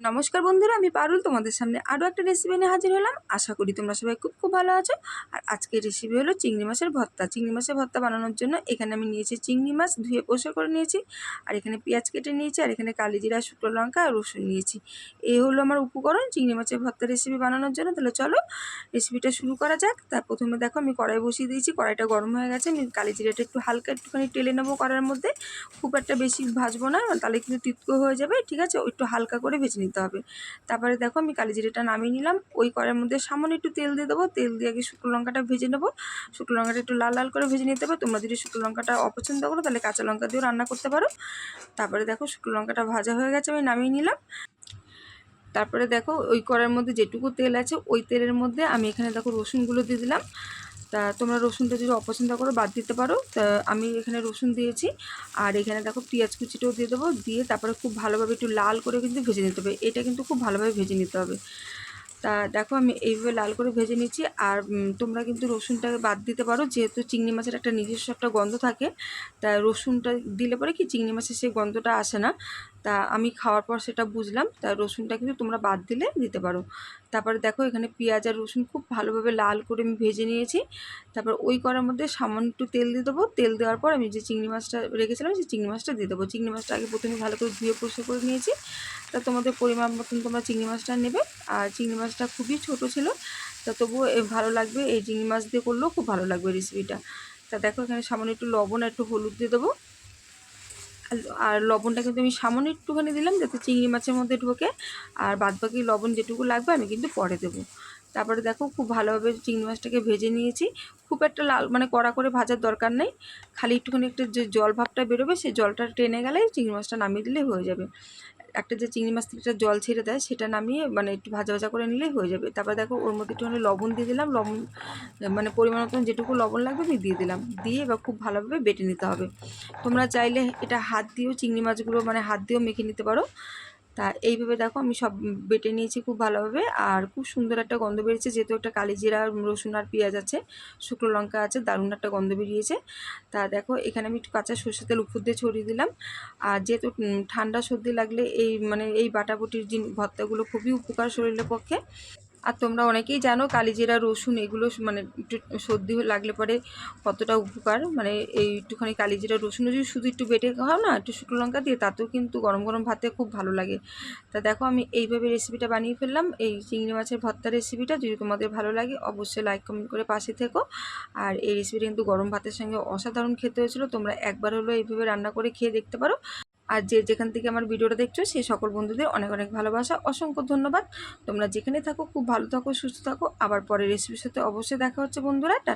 নমস্কার বন্ধুরা, আমি পারুল তোমাদের সামনে আরও একটা রেসিপি নিয়ে হাজির হলাম। আশা করি তোমরা সবাই খুব খুব ভালো আছো। আর আজকের রেসিপি হলো চিংড়ি মাছের ভর্তা। চিংড়ি মাছের ভর্তা বানানোর জন্য এখানে আমি নিয়েছি চিংড়ি মাছ, ধুয়ে পরিষ্কার করে নিয়েছি। আর এখানে পেঁয়াজ কেটে নিয়েছি, আর এখানে কালি জিরা, শুকনো লঙ্কা, আর রসুন নিয়েছি। এই হলো আমার উপকরণ চিংড়ি মাছের ভর্তা রেসিপি বানানোর জন্য। তাহলে চলো রেসিপিটা শুরু করা যাক। তার প্রথমে দেখো আমি কড়াই বসিয়ে দিয়েছি। কড়াইটা গরম হয়ে গেছে। আমি কালি জিরাটা একটু হালকা একটুখানি টেলে নেব কড়াইয়ের মধ্যে। খুব একটা বেশি ভাজবো না, তাহলে কিন্তু তিতকো হয়ে যাবে। ঠিক আছে? একটু হালকা করে ভেজে নিতে হবে। তারপরে দেখো আমি কালি জিরেটা নামিয়ে নিলাম। ওই কড়াইয়ের মধ্যে সামান্য একটু তেল দিয়ে দেবো। তেল দিয়ে আগে শুকনো লঙ্কাটা ভেজে নেব। শুকনো লঙ্কাটা একটু লাল লাল করে ভেজে নিতে হবে। তোমরা যদি শুকনো লঙ্কাটা অপছন্দ করো, তাহলে কাঁচা লঙ্কা দিয়েও রান্না করতে পারো। তারপরে দেখো শুকনো লঙ্কাটা ভাজা হয়ে গেছে, আমি নামিয়ে নিলাম। তারপরে দেখো ওই কড়াইয়ের মধ্যে যেটুকু তেল আছে, ওই তেলের মধ্যে আমি এখানে দেখো রসুনগুলো দিয়ে দিলাম। তা তোমরা রসুনটা যদি অপছন্দ করো, বাদ দিতে পারো। তা আমি এখানে রসুন দিয়েছি। আর এখানে দেখো পেঁয়াজ কুচিটাও দিয়ে দেবো। দিয়ে তারপরে খুব ভালোভাবে একটু লাল করে কিন্তু ভেজে নিতে হবে। এটা কিন্তু খুব ভালোভাবে ভেজে নিতে হবে। তা দেখো আমি এইভাবে লাল করে ভেজে নিচ্ছি আর তোমরা কিন্তু রসুনটাকে বাদ দিতে পারো, যেহেতু চিংড়ি মাছের একটা নিজস্ব একটা গন্ধ থাকে, তা রসুনটা দিলে পরে কি চিংড়ি মাছের সেই গন্ধটা আসে না। তা আমি খাওয়ার পর সেটা বুঝলাম, তা রসুনটা কিন্তু তোমরা বাদ দিলে দিতে পারো। তারপরে দেখো এখানে পেঁয়াজ আর রসুন খুব ভালোভাবে লাল করে আমি ভেজে নিয়েছি। তারপর ওই করার মধ্যে সামান্য একটু তেল দিয়ে দেবো। তেল দেওয়ার পর আমি যে চিংড়ি মাছটা রেখেছিলাম, সেই চিংড়ি মাছটা দিয়ে দেবো। চিংড়ি মাছটা আগে প্রথমে ভালো করে ধুয়ে পরিষ্কার করে নিয়েছি। তা তোমাদের পরিমাণ মতন তোমরা চিংড়ি মাছটা নেবে। আর চিংড়ি মাছটা খুবই ছোট ছিল, তা তবুও ভালো লাগবে। এই চিংড়ি মাছ দিয়ে করলেও খুব ভালো লাগবে রেসিপিটা তা দেখো এখানে সামান্য একটু লবণ, একটু হলুদ দিয়ে দেবো। আর লবণটা কিন্তু আমি সামান্য একটুখানি দিলাম যাতে চিংড়ি মাছের মধ্যে ঢোকে। আর বাদবাকি লবণ যেটুকু লাগবে আমি কিন্তু পরে দেবো। তারপরে দেখো খুব ভালোভাবে চিংড়ি মাছটাকে ভেজে নিয়েছি। খুব একটা লাল মানে কড়া করে ভাজার দরকার নেই। খালি একটুখানি একটা যে জল ভাবটা বেরোবে, সেই জলটা টেনে গেলে চিংড়ি মাছটা নামিয়ে দিলেই হয়ে যাবে। একটা যে চিংড়ি মাছ থেকে জল ছেড়ে দেয়, সেটা নামিয়ে মানে একটু ভাজা ভাজা করে নিলেই হয়ে যাবে। তারপর দেখো, ওর মধ্যে একটুখানি লবণ দিয়ে দিলাম। লবণ মানে পরিমাণ মতন যেটুকু লবণ লাগবে আমি দিয়ে দিলাম। দিয়ে এবার খুব ভালোভাবে বেটে নিতে হবে। তোমরা চাইলে এটা হাত দিয়েও চিংড়ি মাছগুলো মানে হাত দিয়েও মেখে নিতে পারো। তা এইভাবে দেখো আমি সব বেটে নিয়েছি খুব ভালোভাবে। আর খুব সুন্দর একটা গন্ধ বেরিয়েছে, যেহেতু একটা কালিজিরা রসুন আর পেঁয়াজ আছে, শুকনো লঙ্কা আছে, দারুণ একটা গন্ধ বেরিয়েছে। তা দেখো, এখানে আমি একটু কাঁচা সর্ষে তেল উপর দিয়ে ছড়িয়ে দিলাম। আর যেহেতু ঠান্ডা সর্দি লাগলে এই মানে এই বাটাবুটির ভর্তাগুলো খুবই উপকার শরীরের পক্ষে। আর তোমরা অনেকেই জানো কালিজিরা, রসুন এগুলো মানে একটু সর্দি লাগলে পরে কতটা উপকার। মানে এই একটুখানি কালিজিরা, রসুন যদি শুধু একটু বেটে খাও না, একটু শুকনো লঙ্কা দিয়ে, তাতেও কিন্তু গরম গরম ভাতে খুব ভালো লাগে। তা দেখো আমি এইভাবে রেসিপিটা বানিয়ে ফেললাম। এই চিংড়ি মাছের ভর্তা রেসিপিটা যদি তোমাদের ভালো লাগে, অবশ্যই লাইক কমেন্ট করে পাশে থেকো। আর এই রেসিপিটা কিন্তু গরম ভাতের সঙ্গে অসাধারণ খেতে হয়েছিল। তোমরা একবার হলো এইভাবে রান্না করে খেয়ে দেখতে পারো। আর যে যেখান থেকে আমার ভিডিওটা দেখছ, সেই সকল বন্ধুদের অনেক অনেক ভালোবাসা, অসংখ্য ধন্যবাদ। তোমরা যেখানে থাকো, খুব ভালো থাকো, সুস্থ থাকো। আবার পরে রেসিপির সাথে অবশ্যই দেখা হচ্ছে, বন্ধুরা। টাটা।